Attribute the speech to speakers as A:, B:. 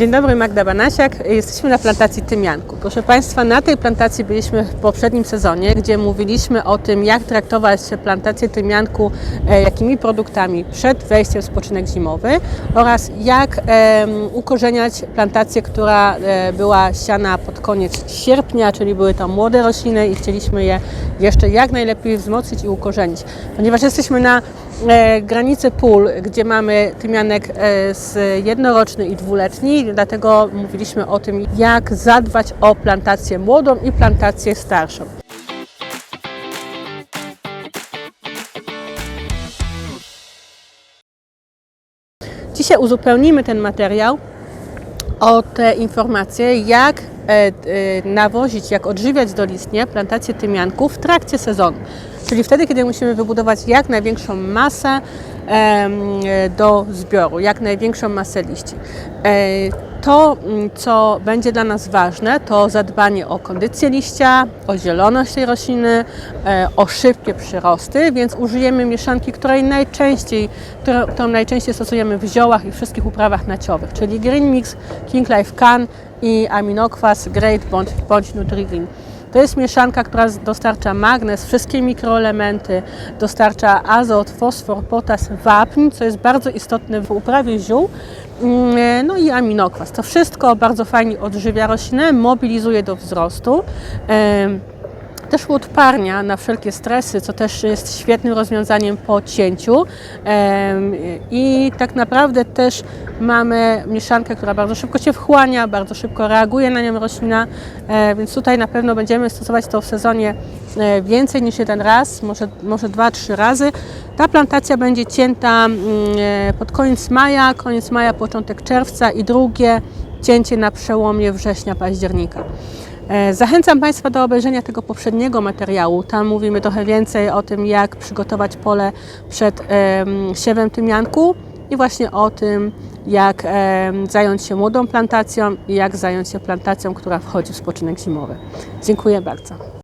A: Dzień dobry, Magda Banasiak. Jesteśmy na plantacji tymianku. Proszę Państwa, na tej plantacji byliśmy w poprzednim sezonie, gdzie mówiliśmy o tym, jak traktować plantację tymianku, e, jakimi produktami przed wejściem w spoczynek zimowy oraz jak ukorzeniać plantację, która e, była siana pod koniec sierpnia, czyli były to młode rośliny i chcieliśmy je jeszcze jak najlepiej wzmocnić i ukorzenić. Ponieważ jesteśmy na granicy pól, gdzie mamy tymianek e, z jednoroczny i dwuletni, dlatego mówiliśmy o tym, jak zadbać o plantację młodą i plantację starszą. Dzisiaj uzupełnimy ten materiał o te informacje, jak e, e, nawozić, jak odżywiać dolistnie plantację tymianku w trakcie sezonu. Czyli wtedy, kiedy musimy wybudować jak największą masę e, do zbioru, jak największą masę liści. To, mm, co będzie dla nas ważne, to zadbanie o kondycję liścia, o zieloność tej rośliny, e, o szybkie przyrosty, więc użyjemy mieszanki, której najczęściej, którą najczęściej stosujemy w ziołach i wszystkich uprawach naciowych, czyli Green Mix, King Life Can i aminokwas Great bądź, bądź NutriGreen. To jest mieszanka, która dostarcza magnez, wszystkie mikroelementy, dostarcza azot, fosfor, potas, wapń, co jest bardzo istotne w uprawie ziół, Mm, no i aminokwas. To wszystko bardzo fajnie odżywia roślinę, mobilizuje do wzrostu. Też uodparnia na wszelkie stresy, co też jest świetnym rozwiązaniem po cięciu. I tak naprawdę też mamy mieszankę, która bardzo szybko się wchłania, bardzo szybko reaguje na nią roślina, e, więc tutaj na pewno będziemy stosować to w sezonie e, więcej niż jeden raz, może, może dwa, trzy razy. Ta plantacja będzie cięta mm, e, pod koniec maja, koniec maja, początek czerwca i drugie cięcie na przełomie września-października. E, Zachęcam Państwa do obejrzenia tego poprzedniego materiału. Tam mówimy trochę więcej o tym, jak przygotować pole przed em, siewem tymianku i właśnie o tym, jak zająć się młodą plantacją i jak zająć się plantacją, która wchodzi w spoczynek zimowy. Dziękuję bardzo.